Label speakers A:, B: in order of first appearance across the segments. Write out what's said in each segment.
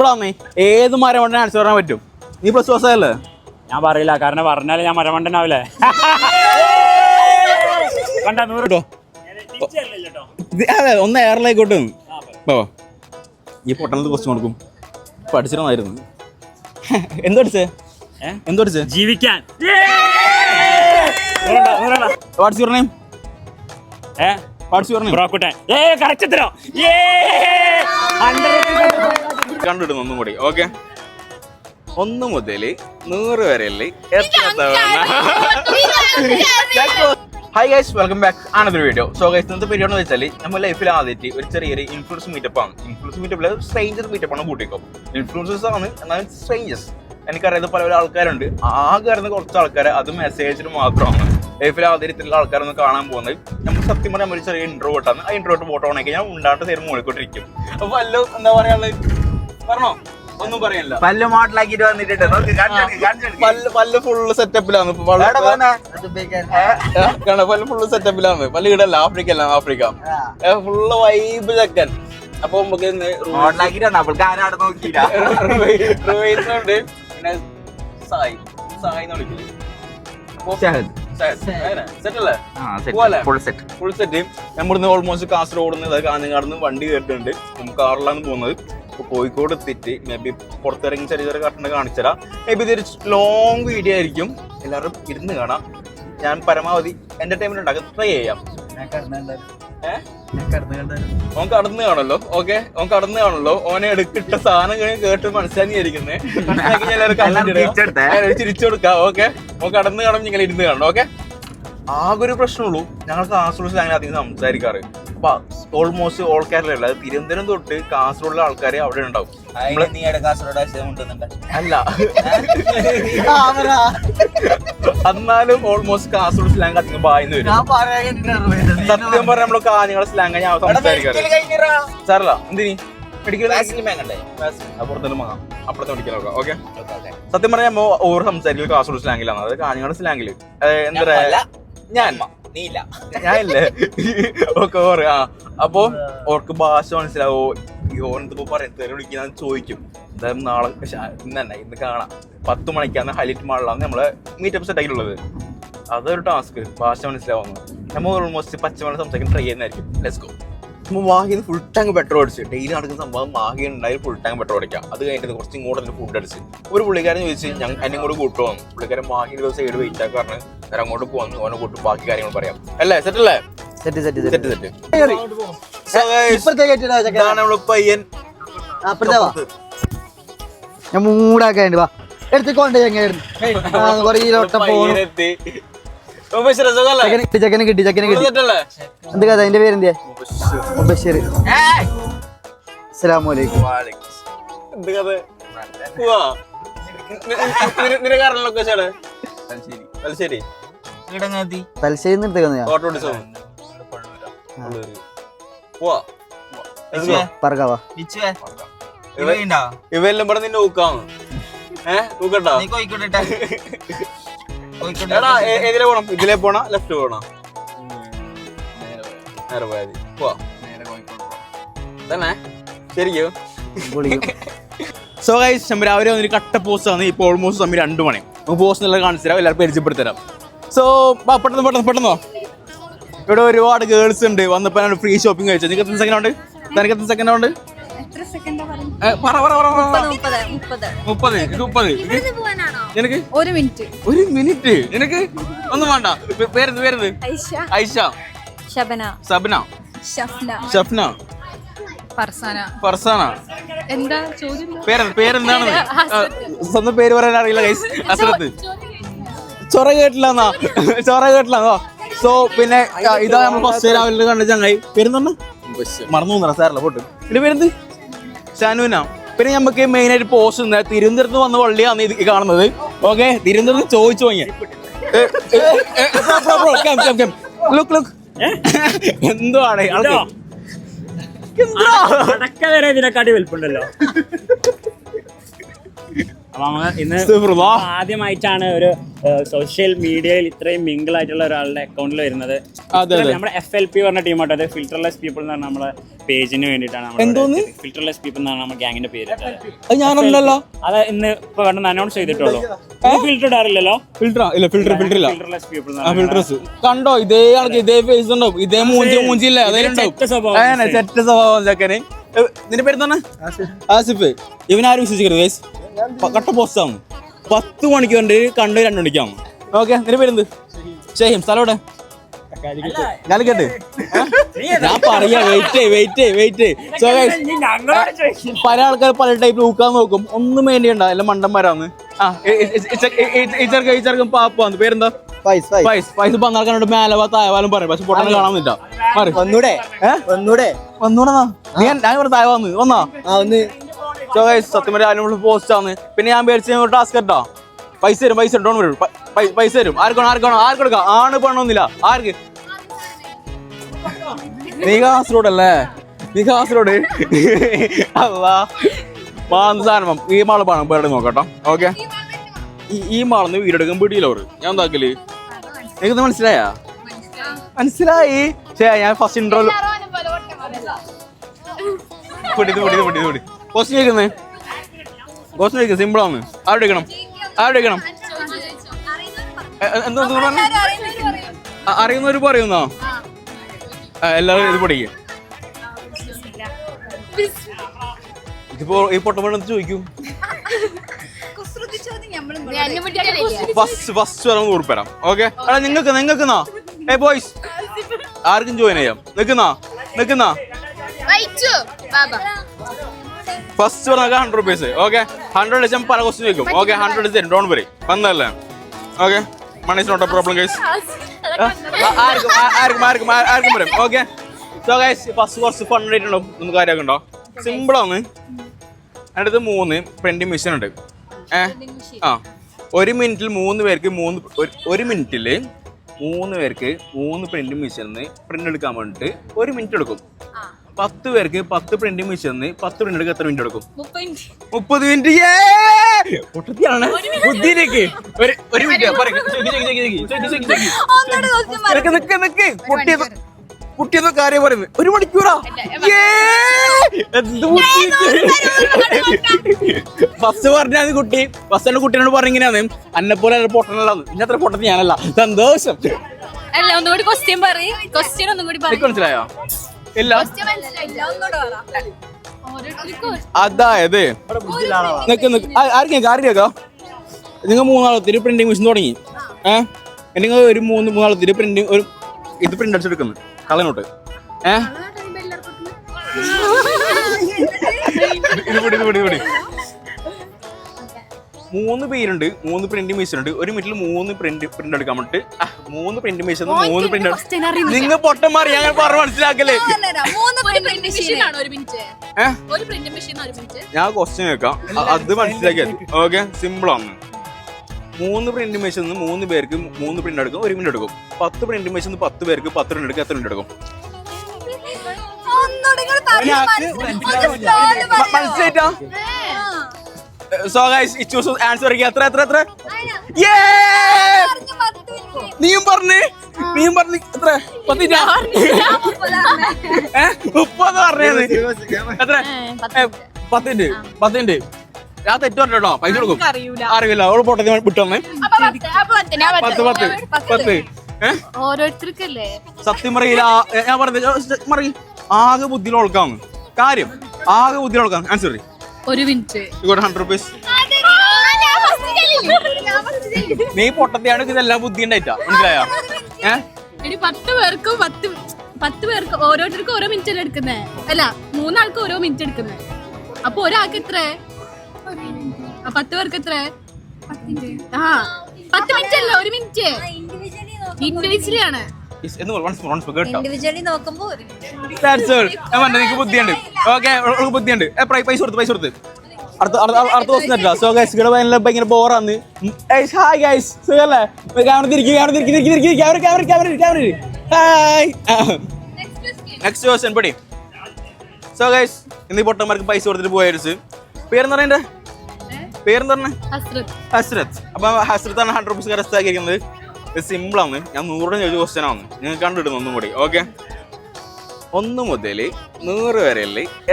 A: ഇപ്പഴാന്നേ ഏത് മരമണ്ടനെ അടിച്ചു ആൻസർ പറയാൻ പറ്റും? നീ പ്ലസ് അല്ലേ
B: ഞാൻ പറയില്ല കാരണം പറഞ്ഞാലേ ഞാൻ മരമണ്ടനാവില്ലേ കണ്ട നൂറ്
A: കേട്ടോ. അതെ ഒന്ന് എയറിലേക്കോട്ട് ഓ ഈ പൊട്ടണത് ക്വസ്റ്റ്യൻ കൊടുക്കും. പഠിച്ചിരുന്നായിരുന്നു എന്തോ അടിച്ചേ
B: ഏ?
A: എന്തോ അടിച്ചേ
B: ജീവിക്കാൻ.
A: വാട്സ് യുവർ നെയിം
B: ഏ?
A: വാട്സ് യുവർ നെയിം
B: ബ്രോക്കുട്ടൻ. ഏ കറക്റ്റത്തിനോ ഏ!
A: കണ്ടിടുന്നു ഒന്നും കൂടി ഓക്കെ ഒന്ന് മുതൽ നൂറ് വരെയല്ലേ എത്ര തവണ? ഹൈ ഗൈസ് വെൽക്കം ബാക്ക് ആണതൊരു വീഡിയോ സോ ഗൈസ് ഇന്നത്തെ വീഡിയോ എന്ന് വെച്ചാൽ നമ്മൾ ലൈഫിൽ ആദ്യമായിട്ട് ഒരു ചെറിയൊരു ഇൻഫ്ലുവൻസ് മീറ്റപ്പ് ആണ്. ഇൻഫ്ലുവൻസ് മീറ്റപ്പിൽ സ്ട്രേഞ്ചർ മീറ്റപ്പ് ആണ് കൂട്ടിക്കോ ഇൻഫ്ലുവൻസേഴ്സ് ആണ് എന്നാലും സ്ട്രേഞ്ചേഴ്സ് എനിക്കറിയാത്ത പല പല ആൾക്കാരുണ്ട്. ആകെ അറിയുന്ന കുറച്ച് ആൾക്കാർ അത് മെസ്സേജിന് മാത്രമാണ്. ലൈഫിൽ ആദ്യത്തിലുള്ള ആൾക്കാരൊന്നും കാണാൻ പോകുന്നത്. നമ്മൾ സത്യം പറഞ്ഞാൽ ഒരു ചെറിയ ഇൻട്രോ ആണ്. ആ ഇൻട്രോട്ട് ഫോട്ടോ ആണെങ്കിൽ ഞാൻ ഉണ്ടാകട്ടെ സൈഡ് മുകളിക്കോട്ടിരിക്കും അപ്പോൾ എല്ലാം എന്താ പറയാനുള്ളത് പറഞ്ഞോ? ഒന്നും പറയാനില്ല
C: പല്ല് മോഡലാക്കിട്ട് വന്നിട്ടുണ്ട് നോക്ക്.
A: പല്ല് പല്ല് ഫുള്ള് സെറ്റപ്പിലാണ് പല്ല് ഫുള്ള് സെറ്റപ്പിലാണ് പല്ല് ഇടല്ല ആഫ്രിക്ക. അല്ല ആഫ്രിക്ക ഫുള്ള് വൈബ് ചെക്കൻ അപ്പൊ നമുക്ക് റുവൈസുണ്ട് പിന്നെ സായി. സായി എന്ന് വിളിക്കില്ലേ നമ്മളിന്ന് ഓൾമോസ്റ്റ് കാസർഗോഡ് കാഞ്ഞങ്ങാട് നിന്ന് വണ്ടി കേട്ടിട്ടുണ്ട് നമുക്ക് കാറിലാണ് പോകുന്നത്. അപ്പോൾ കോഴിക്കോട് എത്തിയിട്ട് മേ ബി പുറത്തിറങ്ങി ചെറിയ ചെറിയ കട്ടണ കാണിച്ചുതരാം. മേ ബി ഇതൊരു ലോങ് വീഡിയോ ആയിരിക്കും. എല്ലാവരും ഇരുന്ന് കാണാം. ഞാൻ പരമാവധി എന്റർടൈൻമെന്റ് ഉണ്ടാക്കാൻ ട്രൈ ചെയ്യാം. ഓൻ കടന്ന് കാണല്ലോ ഓക്കെ ഓൻ കടന്ന് കാണല്ലോ ഓനെ എടുക്കിട്ട സാധനം കഴിഞ്ഞ് കേട്ട് മനസ്സിലാക്കിയിരിക്കുന്നത്
C: തിരിച്ചെടുത്തേ.
A: ചിരിച്ചു കൊടുക്കാം ഓക്കെ ഓൻ കടന്ന് കാണും നിങ്ങൾ ഇരുന്ന് കാണണം. ഓക്കെ ആകെ ഒരു പ്രശ്നമുള്ളൂ. ഞങ്ങൾ കാസർഗോഡ് അങ്ങനെ അധികം സംസാരിക്കാറ്. ഓൾമോസ്റ്റ് ഓൾ കേരള അത് തിരുവനന്തപുരം തൊട്ട് കാസർഗോഡിലെ ആൾക്കാർ അവിടെ ഉണ്ടാവും.
C: നീ
A: അല്ല. എന്നാലും ഓൾമോസ്റ്റ് കാസർഗോഡ് സ്ലാങ് അധികം പായുന്നു വരും. സത്യം പറഞ്ഞ നമ്മൾ കാഞ്ഞങ്ങളെ സ്ലാങ് ഞാൻ സംസാരിക്കാറ്. സാറല്ല എന്തിനി? സത്യം പറഞ്ഞാൽ ഓവർ സംസാരിക്കൽ കാസർഗോഡ് സ്ലാങ്ങിലാണ് അതായത് കാഞ്ഞങ്ങാട് സ്ലാങ്ങിൽ എന്താ പറയാ? ഞാൻ. ഞാനില്ലേ? ഓക്കെ ഓർ ആ. അപ്പൊ ഓർക്ക് ഭാഷ മനസ്സിലാവോ? ഓണെന്തിപ്പോ പറയാം? തെറി വിളിക്കുന്ന ചോദിക്കും. എന്തായാലും നാളെ ഇന്ന് തന്നെ ഇന്ന് കാണാം. പത്ത് മണിക്കാണ് ഹൈലൈറ്റ് മാളിലാണ് നമ്മളെ മീറ്റപ്പ് സെറ്റ് ആയിട്ടുള്ളത് അതൊരു ടാസ്ക് ഭാഷ മനസ്സിലാവുന്നു. നമ്മൾ ഓൾമോസ്റ്റ് പച്ചമല സംസാരിക്കാൻ ട്രൈ ചെയ്യുന്നതായിരിക്കും. ലെറ്റ്സ് ഗോ നമ്മൾ മാഹിന്ന് ഫുൾ ടാങ്ക് പെട്രോൾ അടിച്ച്. ഡെയിലി നടക്കുന്ന സംഭവം മാഹി ഉണ്ടായാലും ഫുൾ ടാങ്ക് പെട്രോൾ അടിക്കാം. അത് കഴിഞ്ഞിട്ട് കുറച്ച് ഇങ്ങോട്ട് ഫുഡ് അടിച്ച്. ഒരു പുള്ളിക്കാരൻ ചോദിച്ച് ഞങ്ങൾ എന്നെ കൂടെ കൂട്ടു? വന്നു പുള്ളിക്കാരൻ മാഹി ദിവസം ഏഴ് വെയിറ്റ് ആക്കി പറഞ്ഞ് നേരെ അങ്ങോട്ട് പോകാൻ ഓനെ കൂട്ടും ബാക്കി കാര്യങ്ങൾ പറയാം. അല്ലേ? സെറ്റ് അല്ലേ?
D: സെറ്റ് സെറ്റ്
A: സെറ്റ് സെറ്റ് നമ്മൾ പയ്യൻ.
D: ഞാൻ മൂടാക്കാണ്ട് വാ. എടുത്തിക്കൊണ്ട് എങ്ങനെയായിരുന്നു കൊറേ ലോട്ടം പോണു.
A: പയ്യനെത്തി. മുബഷിർ,
D: ചെക്കനെ കിട്ടി ചെക്കനെ കിട്ടി? എന്ത് കഥ? അതിന്റെ പേരെന്തിയാ? ബഷീർ അസ്സലാമു അലൈക്കും
A: എന്ത് കഥ? പോവാ. നി- നി- നി- നിനക്ക് അറിയാലോ location എവിടെ? തലശ്ശേരി.
D: തലശ്ശേരി
A: ഇവ- ഇവയെല്ലാം ഇവിടെ നിന്നെ ഊക്കാന്ന് ഏഹ് ഊക്കട്ടാ?
C: നീ കോഴിക്കോട്ടെ
A: എടാ ഏതിലെ പോണം? ഇതിലെ പോണ? ലെഫ്റ്റ് പോണ? നേരെ പോയാ മതി പോവാ. തന്നെ ശരിക്കും. സോ ഗൈസ് നമ്മൾ രാവിലെ വന്നൊരു കട്ട പോസ്റ്റ് ആണ്. ഇപ്പോൾ ഓൾമോസ്റ്റ് സമയം രണ്ട് മണി. നമുക്ക് പോസ്റ്റ് എല്ലാം കാണിച്ചു തരാം. എല്ലാവർക്കും പരിചയപ്പെടുത്തരാം സോ പെട്ടെന്ന് പെട്ടെന്ന് പെട്ടെന്നോ? ഇവിടെ ഒരുപാട് ഗേൾസ് ഉണ്ട്. വന്നപ്പോൾ ഞാൻ ഫ്രീ ഷോപ്പിംഗ് കഴിച്ചത് നിനക്ക് എത്ര സെക്കൻഡ് ഉണ്ട്? തനിക്ക് എത്ര സെക്കൻഡ് ഉണ്ട്? പറ
E: മുപ്പത് മുപ്പത്
A: മുപ്പത്. നിനക്ക്?
E: ഒരു മിനിറ്റ്.
A: ഒരു മിനിറ്റ്. നിനക്ക്? ഒന്നും വേണ്ട. പേരെന്ത് പേരെന്ത്?
E: ഐഷ.
A: ഐഷ.
E: ശബന.
A: സബ്ന
E: ഷഫ്ന
A: ഷഫ്ന
E: ഫർസാന.
A: ഫർസാന.
E: എന്താ ചോദ്യം?
A: പേരെന്ത് പേരെന്താണ്? സ്വന്തം പേര് പറയാൻ അറിയില്ല ഗൈസ് അസരത്ത് ചൊറ കേട്ടില്ലെന്നാ ചൊറ കേട്ടില്ലെന്നോ സോ പിന്നെ ഇതാ നമ്മൾ ഫസ്റ്റ് രാവിലെ കണ്ട ചങ്ങായി. പേരെന്താണ്? മറന്നു പോന്നാ സാറല്ല പോട്ട്. എന്റെ പേരെന്ത്? ഷാനുവിനാ പിന്നെ നമുക്ക് മെയിൻ ആയിട്ട് പോസ്റ്റ് തിരുവനന്തപുരത്ത് വന്ന പള്ളിയാണ് ഇത് കാണുന്നത്. ഓക്കെ തിരുവനന്തപുരത്ത് ചോദിച്ചു വാങ്ങിയ. ലുക്ക് ലുക്ക് എന്തുവാണ്? ആൾക്ക്
B: അടക്ക വരെ ഇതിനെക്കാട്ടി വലിപ്പുണ്ടല്ലോ. അപ്പൊ ഇന്ന് ആദ്യമായിട്ടാണ് ഒരു സോഷ്യൽ മീഡിയയിൽ ഇത്രയും മിംഗിൾ ആയിട്ടുള്ള ഒരാളുടെ അക്കൗണ്ടിൽ വരുന്നത്. നമ്മുടെ എഫ് എൽ പി പറഞ്ഞ ടീമായിട്ട് അത് ഫിൽറ്റർലെസ് പീപ്പിൾ എന്ന് പറഞ്ഞ നമ്മളെ പേജിന് വേണ്ടിയിട്ടാണ്? ഫിൽറ്റർലെസ് പീപ്പിൾ എന്നാണ് നമ്മുടെ ഗ്യാങ്ങിന്റെ പേര്.
A: അത് ഞാനല്ലല്ലോ
B: അത് ഇന്ന് ഇപ്പൊ വേണമെന്ന് അനൗൺസ് ചെയ്തിട്ടുള്ളൂ. ഫിൽറ്റർ ഇടാറില്ലല്ലോ
A: ഫിൽറ്റർ ഇല്ല ഫിൽറ്റർ ഫിൽറ്റർ ഇല്ല.
B: ഫിൽറ്റർലെസ് പീപ്പിൾ
A: ഫിൽട്ടർസ് കണ്ടോ? ഇതേ ആൾക്ക് ഇതേ ഫേസ് ഉണ്ടാവും. ഇതേ മൂഞ്ചി മൂഞ്ചി ഇല്ല അതേ
B: സ്വഭാവം.
A: ആണ് ചെറ്റ സ്വഭാവം ചെക്കന് നിന്റെ പേര് തന്നെ ആസിഫ്. ഇവനാരും വിശ്വസിക്കരുത് ഗൈസ് കട്ട പോസ്റ്റാണ്. പത്ത് മണിക്ക് കണ്ട് കണ്ട് രണ്ട് മണിക്കാണ് ഓക്കെ നിന്റെ പേരെന്ത്? ഷെഹിം സ്ഥലം എവിടെ? കാലിക്കട്ട് ഞാൻ പറയാ വെയിറ്റ് വെയിറ്റ് വെയിറ്റ് സോ പല ആൾക്കാർ പല ടൈപ്പ് ഊക്കാൻ നോക്കും. ഒന്നും വേണ്ടിയുണ്ട എല്ലാം മണ്ടന്മാരാന്ന് ആ ഇച്ചർക്കും ഇച്ചർക്കും പാപ്പാന്ന് പേരെന്താ? പന്നാർക്കാനോട് മേലവാ തായവാലും പറയും. പക്ഷെ പൊട്ടനെ കാണാന്നില്ല
D: വന്നൂടെ?
A: വന്നൂടെ?
D: ഒന്നൂടെ
A: വന്നൂടാ ഞാൻ പറഞ്ഞു തായവാന്ന് വന്ന്. വന്നാ?
D: ഒന്ന്
A: സോ ഗൈസ് സത്യം പറയാൻ അതിനുള്ള പോസ്റ്റ് ആണ്. പിന്നെ ഞാൻ പേടിച്ച ടാസ്ക് കേട്ടോ പൈസ തരും പൈസ ഡോൺ വരും. പൈസ തരും. ആർക്കാണ് ആർക്കാണ് ആർക്ക് കൊടുക്കാം ആണ് പണമൊന്നുമില്ല ആർക്ക്? നീ കാസർഗോഡ് അല്ലേ? നീ കാസർഗോഡ് അല്ലാ മാന്ത ഈ മാൾ പണം പേരുടെ നോക്കട്ടോ ഓക്കെ ഈ ഈ മാളിന്ന് വീടെടുക്കാൻ അവർ ഞാൻ എന്താക്കൽ? നിങ്ങൾ മനസ്സിലായാ? മനസ്സിലായി. ശേ ഞാൻ ഫസ്റ്റ് ഇൻട്രോ പൊടി പൊടി പൊടി പൊടി ക്വസ്റ്റ്യൻ ചോദിക്കുന്നേ? ക്വസ്റ്റ്യൻ ചോദിക്കുന്നത് സിമ്പിൾ ആണ്. ആരുടെ ആരുടെ എടുക്കണം എന്താ എന്താ പറഞ്ഞേ? അറിയുന്നവര് പറയുന്നോ എല്ലാവരും ഇത് പഠിക്കും. ഇതിപ്പോ ഈ പൊട്ടപ്പണെന്ന് ചോദിക്കും. ഫസ്റ്റ് ഫസ്റ്റ് ഓക്കെ എടാ നിങ്ങൾക്ക് നിങ്ങൾക്ക് ഏ ബോയ്സ് ആർക്കും ജോയിൻ ചെയ്യാം. നിൽക്കുന്ന നിൽക്കുന്ന ഫസ്റ്റ് പറഞ്ഞാൽ ഹൺഡ്രഡ് റുപ്പീസ് ഓക്കെ ഹൺഡ്രഡ് വെച്ച് പല ക്വസ്റ്റ്യൻ ചോദിക്കും. ഓക്കെ ഹൺഡ്രഡ് തരും. ഡോൺ വരി വന്നല്ലേ okay money is not a problem guys ആർക്കും ആർക്കും ആർക്കും ആർക്കും വരും. ഓക്കെ സോ ഗൈസ് ഫസ്റ്റ് കുറച്ച് ഫൺ ആയിട്ടുണ്ടോ നമുക്ക് കാര്യമൊക്കെ ഉണ്ടോ സിമ്പിളാണ് അടുത്ത് മൂന്ന് പ്രിന്റിംഗ് മെഷീൻ ഉണ്ട്. ഏ ആ. ഒരു മിനിറ്റിൽ മൂന്ന് പേർക്ക് മൂന്ന് ഒരു- ഒരു മിനിറ്റിൽ മൂന്ന് പേർക്ക് മൂന്ന് പ്രിന്റിംഗ് മെഷീനിൽ നിന്ന് പ്രിന്റ് എടുക്കാൻ വേണ്ടിയിട്ട് ഒരു മിനിറ്റ് എടുക്കും. പത്ത് പേർക്ക് പത്ത് പ്രിന്റിംഗ് മെഷീനിൽ പത്ത് പ്രിന്റ് എടുക്കാൻ എത്ര മിനിറ്റ് എടുക്കും? മുപ്പത് മിനിറ്റ് പൊട്ടത്തിയാണ്. ബുദ്ധിയിലേക്ക്. ഒരു ഒരു മിനിറ്റ്. നിക്ക്, നിക്ക്. കുട്ടിയത് കുട്ടിയെന്ന കാര്യം പറയുന്നത് ഒരു മണിക്കൂറാ? ബസ് പറഞ്ഞാൽ കുട്ടി? ഫസ്റ്റ് കുട്ടിയോട് പറഞ്ഞിങ്ങനെയാണ് അന്നെ പോലെ പൊട്ടനല്ലാന്ന് ഇന്ന അത്ര പൊട്ടത്തി ഞാനല്ല. സന്തോഷം
E: അല്ല ഒന്നുകൂടി ക്വസ്റ്റ്യൻ പറയും. ക്വസ്റ്റ്യൻ ഒന്നും കൂടി
A: മനസ്സിലായോ? അതായത് നിക്ക് നിക്ക്. ആർക്കും കേൾക്കാം ആർക്കും കേൾക്കാം നിങ്ങൾ പ്രിന്റിംഗ് മെഷീൻ തുടങ്ങി. ഏഹ് നിങ്ങൾ ഒരു മൂന്ന് മൂന്നാളത്തിന് പ്രിന്റിംഗ് ഒരു ഇത് പ്രിന്റ് അടിച്ചെടുക്കുന്നു കളനോട്ട് ഏഹ് ഇത് പിടി ഇത് പിടി ഇത്. പിടി മൂന്ന് പേരുണ്ട് മൂന്ന് പ്രിന്റ് മെഷീൻ ഉണ്ട്. ഒരു മിനിറ്റിൽ മൂന്ന് പ്രിന്റ് പ്രിന്റ് എടുക്കാൻ വേണ്ടിട്ട്. മൂന്ന് പ്രിന്റ് മെഷീൻ മൂന്ന്. പ്രിന്റ് നിങ്ങൾ പൊട്ടന്മാറി ഞാൻ പറഞ്ഞു മനസ്സിലാക്കല്ലേ
E: ഒരു പ്രിന്റ് മെഷീൻ ഒരു മിനിറ്റ് ഒരു പ്രിന്റ് മെഷീൻ ഒരു മിനിറ്റ്
A: ഞാൻ ക്വസ്റ്റ്യൻ കേൾക്കാം. അത് മനസ്സിലാക്കിയാൽ ഓക്കെ സിമ്പിൾ ആണ്. മൂന്ന് പ്രിന്റ് മെഷീൻ മൂന്ന് പേർക്ക് മൂന്ന് പ്രിന്റ് എടുക്കും ഒരു മിനിറ്റ് എടുക്കും. പത്ത് പ്രിന്റ് മെഷീൻ പത്ത് പേർക്ക് പത്ത് പ്രിന്റ് എടുക്കും എത്ര മിനിറ്റ് എടുക്കും? മനസ്സിലായിട്ടാ? സോ ഗൈസ് ഈ ചൂസ് ആൻസർ എത്ര എത്ര എത്ര? Yeah! നീയും പറഞ്ഞു. നീയും പറഞ്ഞു എത്ര? പത്തി ഏ? മുപ്പത് പറഞ്ഞത്. എത്ര? പത്തിന്റെ പത്തിന്റെ ഞാൻ തെറ്റ് പറഞ്ഞോ പൈസ കൊടുക്കും. അറിയില്ല. അവൾ പൊട്ടത്തി വിട്ടോന്നേ പത്ത് പത്ത് പത്ത്. ഏ?
E: ഓരോരുത്തർക്കല്ലേ?
A: സത്യം പറയില്ല. ഞാൻ പറഞ്ഞത് മറി ആകെ ബുദ്ധിയിൽ ഉൾക്കാന്ന് കാര്യം ആകെ ബുദ്ധിയിൽ ഉൾക്കാം ആൻസർ
E: ഒരു മിനിറ്റ്.
A: ഹൺഡ്രഡ് റുപ്പീസ് നീ പൊട്ടത്തിയാണ് ഇതെല്ലാം ബുദ്ധി ഉണ്ടായിട്ടാ മനസ്സിലായോ? ഏ?
E: ഇനി പത്ത് പേർക്ക് പത്ത് പത്ത് പേർക്ക് ഓരോരുത്തർക്കും ഓരോ മിനിറ്റ് അല്ലേ എടുക്കുന്നേ? അല്ല മൂന്നാൾക്ക് ഓരോ മിനിറ്റ് എടുക്കുന്നേ. അപ്പൊ ഒരാൾക്ക് എത്ര? പത്ത് പേർക്ക് എത്ര? ആ പത്ത് മിനിറ്റ് അല്ല? ഒരു മിനിറ്റ് ഇൻഡിവിജ്വലി ആണ്.
A: പറഞ്ഞു നിനക്ക് ബുദ്ധിയുണ്ട്. ഓക്കെ ബുദ്ധിയുണ്ട്. പൈസ കൊടുത്ത് പൈസ കൊടുത്ത്. അടുത്ത അടുത്ത ദിവസം തരില്ല സോ ഗൈസ് ഇവിടെ ഭയങ്കര ഭയങ്കര ബോറാന്ന് ഹായ് ഗൈസ് സുഖല്ലേ? ക്യാമറ തിരിക്കും ക്യാമറ തിരിക്കും തിരിക്കും തിരിക്കും camera camera camera camera hi next question പടി. സോ ഗൈസ് ഇന്ന് പൊട്ടന്മാർക്ക് പൈസ കൊടുത്തിട്ട് പോയടിച്ച് പേരെന്ന് പറയണ്ടേ? പേരെന്താണ്
E: ഹസ്രത്ത്.
A: ഹസ്രത്ത്. അപ്പൊ ഹസ്രത്താണ് ഹൺഡ്രഡ് റുപ്പീസ് കരസ്ഥാക്കിയിരിക്കുന്നത് ഇത് സിമ്പിളാണ് ഞാൻ നൂറിന് ചോദിച്ച ക്വസ്റ്റ്യൻ ആണ്. നിങ്ങൾ കണ്ടിടുന്നു ഒന്നും കൂടി? ഓക്കെ ഒന്ന് മുതൽ നൂറ് വരെ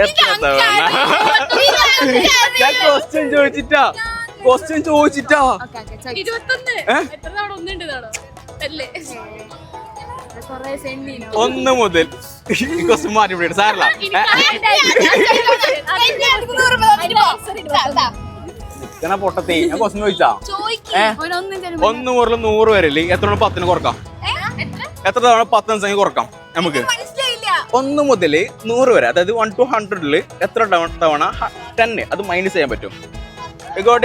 A: എത്ര തവണ? ഞാൻ ക്വസ്റ്റ്യൻ ചോദിച്ചിട്ടാ. ക്വസ്റ്റ്യൻ ചോദിച്ചിട്ടാ. ഒന്ന് മുതൽ. ഈ ക്വസ്റ്റ്യൻ മാറ്റി പിടിയിട്ട് സാരല്ല. ഞാൻ പൊട്ടത്തി. ഞാൻ ക്വസ്റ്റ്യൻ ചോദിച്ചാ? ഒന്ന് മുതൽ നൂറ് വരെ അല്ലേ എത്ര തവണ പത്തിന് കുറക്കാം. എത്ര? തവണ പത്ത് സംഖ്യ കുറക്കാം നമുക്ക്. ഒന്ന് മുതൽ നൂറ് വരെ അതായത് വൺ ടു ഹൺഡ്രഡിൽ എത്ര തവണ? ടെന്ന് അത് മൈനസ് ചെയ്യാൻ പറ്റും.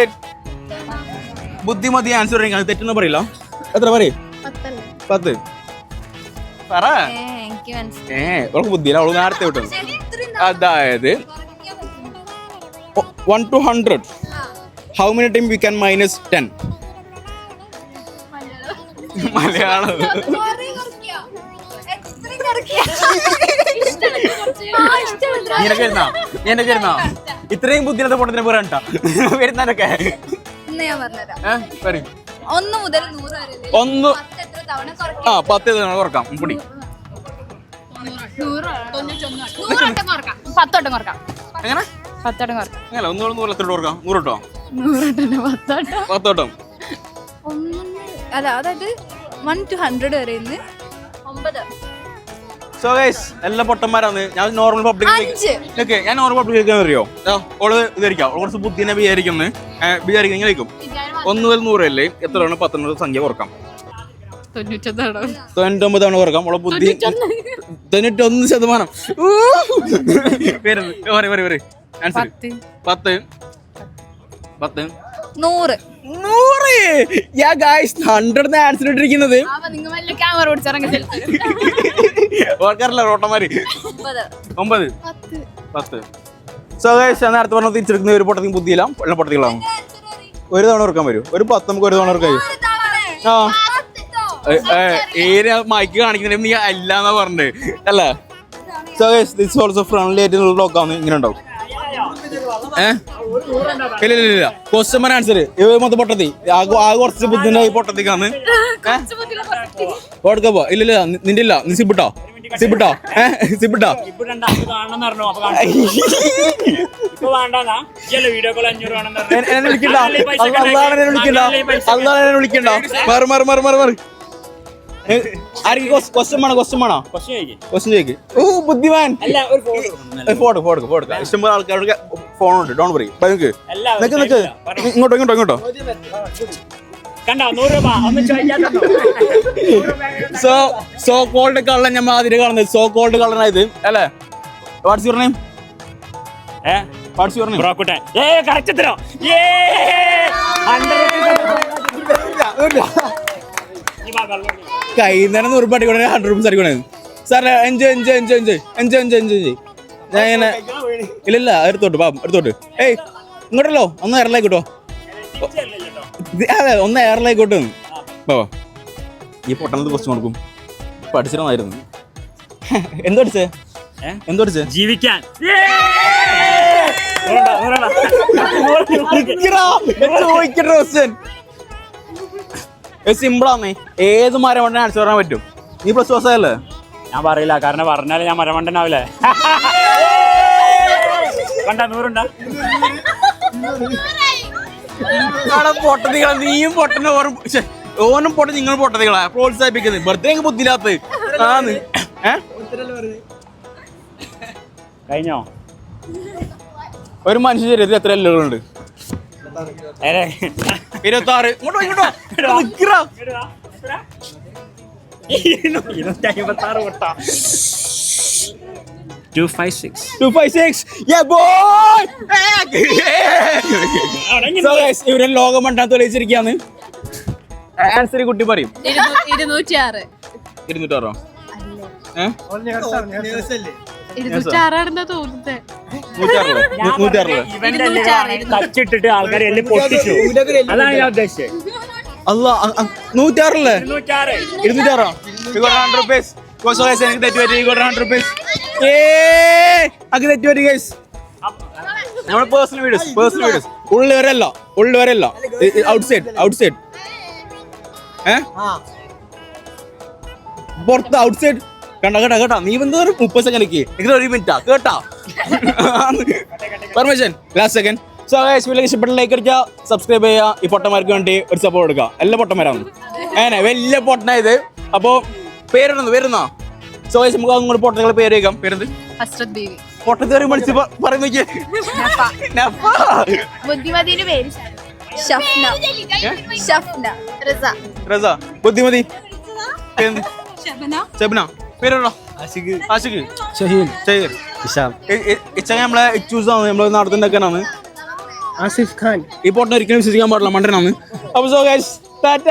A: It? ബുദ്ധിമതി ആൻസർ അത് തെറ്റെന്ന് പറയില്ല. എത്ര പറയും? പത്ത്. പറ. ഏ അവൾക്ക് ബുദ്ധിയില്ല. അവൾ നേരത്തെ വിട്ടു. അതായത് one two hundred how many time we can minus ten Malayalam. നിനക്ക് നിനക്ക് ഇത്രയും ബുദ്ധിയില്ലാത്ത പൊട്ടത്തിന് പോരാ വരുന്നതൊക്കെ പറയും.
F: ഒന്ന് മുതൽ നൂറ് വരെ
A: ഒന്ന് ആ പത്ത് തവണ കുറക്കാം? പൊടി.
E: പത്തോട്ടം കുറക്കാം.
A: എങ്ങനെ?
E: പത്തോട്ടം കുറക്കാം.
A: അങ്ങനെ ഒന്നുകൂടെ
E: നൂറോട്ടം പത്തോട്ടം.
F: അല്ല അതായത് വൺ ടു ഹൺഡ്രഡ് വരെ ഇന്ന്. ഒമ്പത്.
A: സോ ഗൈസ് എല്ലാ പൊട്ടന്മാരാണ്. ഞാൻ നോർമൽ പബ്ലിക് ഞാൻ നോർമൽ പബ്ലിക് അറിയോ ദാ, ഓൾ വിചാരിക്കാം. കുറച്ച് ബുദ്ധിനെ വിചാരിക്കുന്നു. വിചാരിക്കും. ഇങ്ങനെ ഇരിക്കും. ഒന്ന് മുതൽ നൂറല്ലേ അല്ലേ? എത്രയാണ്? പത്തൊമ്പത് സംഖ്യ കുറക്കാം. തൊണ്ണൂറ്റൊമ്പതാണ് കുറക്കാം. ഓളെ ബുദ്ധി തൊണ്ണൂറ്റൊന്ന്. ശതമാനം. ഊ. വരുന്നു പറയ് പറയ് പറയ്. ആൻസർ പത്ത്. പത്ത്.
F: നൂറ്.
A: നൂറ്? യാ ഗായ്സ് ഹൺഡ്രഡ് ആൻസർ ഇട്ടിരിക്കുന്നത്.
E: ക്യാമറ
A: ഓർക്കാറില്ല റോട്ടന്മാര്
F: ഒമ്പത്.
A: പത്ത്. സോ ഗായ്സ് ഞാൻ നേരത്തെ പറഞ്ഞ തിരിച്ചെടുക്കുന്ന ഒരു പൊട്ടത്തിൽ ബുദ്ധിയില്ല വെള്ളം പൊട്ടത്തികളാണ് ഒരു തവണ ഓർക്കാൻ വരും. ഒരു പത്ത് നമുക്ക് ഒരു തവണ ഓർക്കാൻ വരും. ആ. ഏര് മൈക്ക് കാണിക്കുന്നതിന് നീ അല്ല എന്നാ പറഞ്ഞത്. അല്ലേ? So guys this also friendly ആയിട്ട് ബ്ലോക്കാവുന്ന ഇങ്ങനെ ഉണ്ടാവും. ഏ? ഇല്ല ഇല്ല ഇല്ല ക്വസ്റ്റ്യൻ ആൻസർ മൊത്തം പൊട്ടത്തി. ആകെ കുറച്ച് ബുദ്ധിമുട്ടായി പൊട്ടത്തിക്കാന്ന്. കൊടുക്കപ്പോ ഇല്ല ഇല്ല നിന്റെ ഇല്ല നീ സിബിട്ടോ സിബിട്ടോ സിബിട്ടോ എന്നെ വിളിക്കണ്ട. അള്ളാഹ് എന്നെ വിളിക്കണ്ട. അള്ളാഹ് എന്നെ വിളിക്കണ്ട. മാറി മാറി മാറി മാറി മാറി. ഏ, ആർക്ക് ക്വസ്റ്റ്യൻ വേണോ? ക്വസ്റ്റ്യൻ വേണോ. ക്വസ്റ്റ്യൻ ചോദിക്ക്. ഓ ബുദ്ധിമാൻ.
B: അല്ല ഒരു ഫോട്ടോ.
A: ഫോട്ടോ ഫോട്ടോ ഇഷ്ടംപോലെ ആൾക്കാർക്ക് ഫോണുണ്ട് ഡോൺ പറയും
B: ഒരു
A: നിക്ക് നിക്ക്. ഇങ്ങോട്ടോ ഇങ്ങോട്ടോ ഇങ്ങോട്ടോ. സോ സോ കോൾഡ് കള്ളൻ ഞാൻ ആദ്യം കാണുന്നത് സോ കോൾഡ് കള്ളനായത് അല്ലേ? വാട്സ് യുവർ നെയിം
B: ഏ?
A: വാട്സ് യുവർ നെയിം
B: ബ്രോക്കുട്ടൻ. ഏ കറക്റ്റ് തരോ ഏ
A: കയ്യിൽ നിന്ന് നൂറ് പാട്ടി കൂടെ hundred rupees അടിക്കണേ sir enjoy enjoy enjoy enjoy enjoy enjoy enjoy ചെയ്യ് ഞാൻ ഇങ്ങനെ ഇല്ല ഇല്ല എടുത്തോട്ട് പാപം എടുത്തോട്ട്. ഏയ് ഇങ്ങോട്ടല്ലോ ഒന്ന് എയറിലേക്ക് കിട്ടോ അതെ ഒന്ന് എയറിലേക്ക് കിട്ടും ബാ ഈ പൊട്ടണത് കുറച്ച് കൊടുക്കും. പഠിച്ചിരുന്നായിരുന്നു എന്തോ അടിച്ചേ
B: ഏ?
A: എന്തോ അടിച്ചേ
B: ജീവിക്കാൻ.
A: ചോദിക്കട്ടെ ക്വസ്റ്റ്യൻ. സിമ്പിളാന്നേ ഏത് മരം അടിച്ചു ആൻസർ പറയാൻ പറ്റും? നീ പ്ലസ് ടു അല്ലേ
B: ഞാൻ പറയില്ല കാരണം പറഞ്ഞാൽ ഞാൻ മരമണ്ടനാവില്ലേ കണ്ട നൂറുണ്ടാ?
A: പൊട്ടതികള നീയും പൊട്ടന ഓനും പൊട്ട നിങ്ങൾ പൊട്ടതികളാ. പ്രോത്സാഹിപ്പിക്കുന്നത്. ബർത്ത്ഡേ ബുദ്ധിയില്ലാത്ത ആന്ന്.
B: കഴിഞ്ഞോ?
A: ഒരു മനുഷ്യ ശരീരത്തിൽ എത്ര എല്ലുകളുണ്ട്. ഇരുപത്തി ആറ് ഇങ്ങോട്ടോ ഇങ്ങോട്ടോ.
B: ഇരുന്നൂറ്റി അമ്പത്താറ് കൊട്ടാ two five six
A: Two five six. Yeah, boy! So guys, ഇവരെ ലോകം മണ്ടാൻ തെളിയിച്ചിരിക്കാന്ന് ആൻസർ കുട്ടി പറയും.
E: ഇരുന്നൂറ്റി ആറ്
A: ഇരുന്നൂറ്റാറോ? ഏഹ്
E: ഇരുന്നൂറ്റി ആറാണെന്നാ തോന്നുന്നത്
B: തച്ചിട്ടിട്ട് ആൾക്കാരെ എല്ലാം പൊട്ടിച്ചു. അതാണ് ഞാൻ ഉദ്ദേശിച്ചത്.
A: അല്ല നൂറ്റാറില്ലേ?
B: ഇരുന്നൂറ്റാറ്.
A: ഇരുന്നൂറ്റാറോ? ഹൺഡ്രഡ് റുപ്പീസ് കോഴ്സ് ഗൈസ് എനിക്ക് തെറ്റ് പറ്റി. ഹൺഡ്രഡ് റുപ്പീസ് ഏ അക്ക് തെറ്റ് പറ്റി ഗൈസ് നമ്മുടെ പേഴ്സണൽ വീഡിയോസ് പേഴ്സണൽ വീഡിയോസ് ഉള്ളവരല്ല ഉള്ളവരല്ല ഔട്ട്സൈഡ് ഔട്ട്സൈഡ് ഏ പുറത്ത് ഔട്ട്സൈഡ് കണ്ട കേട്ടാ കേട്ടാ. നീ വന്ന് ഒരു മുപ്പത് സെക്കൻഡ് എനിക്ക് ഒരു മിനിറ്റാ കേട്ടാ. പെർമിഷൻ ലാസ്റ്റ് സെക്കൻഡ് സോ വീട്ടിലേക്ക് ഇഷ്ടപ്പെട്ട ലൈക്ക് അടിക്കുക സബ്സ്ക്രൈബ് ചെയ്യുക. ഈ പൊട്ടന്മാർക്ക് വേണ്ടി ഒരു സപ്പോർട്ട് കൊടുക്കുക. എല്ലാ പൊട്ടന്മാരാണ് അങ്ങനെ വലിയ പൊട്ടന ഇത്. അപ്പോൾ പേരിടുന്നു വരുന്നോ സോ നമുക്ക് അങ്ങോട്ട് പൊട്ടങ്ങളെ പേര് വയ്ക്കാം പേരെന്ത്?
E: ഹസ്രത് ബീവി
A: പൊട്ടത്തേറി വിളിച്ച് പറയുന്ന
F: ബുദ്ധിമതിയുടെ പേര് ഷഫ്ന. ഷഫ്ന. റസ.
A: റസ. ബുദ്ധിമതി. പേരെന്ത്?
E: ഷബന.
A: ഷബ്ന. പേരുണ്ടോ ആഷിഖ്. ആഷിഖ്. ഷഹീൽ. ഷഹീർ ഇച്ച നമ്മളെ ചൂസ് ആണ് നമ്മളെ നടത്തുന്നൊക്കെയാണ്
G: ആസിഫ് ഖാൻ.
A: ഈ പോട്ടിനെ ഒരിക്കലും വിശ്വസിക്കാൻ പാടില്ല മണ്ടനാണ്. അപ്പൊ സോ ഗൈസ് ടാറ്റ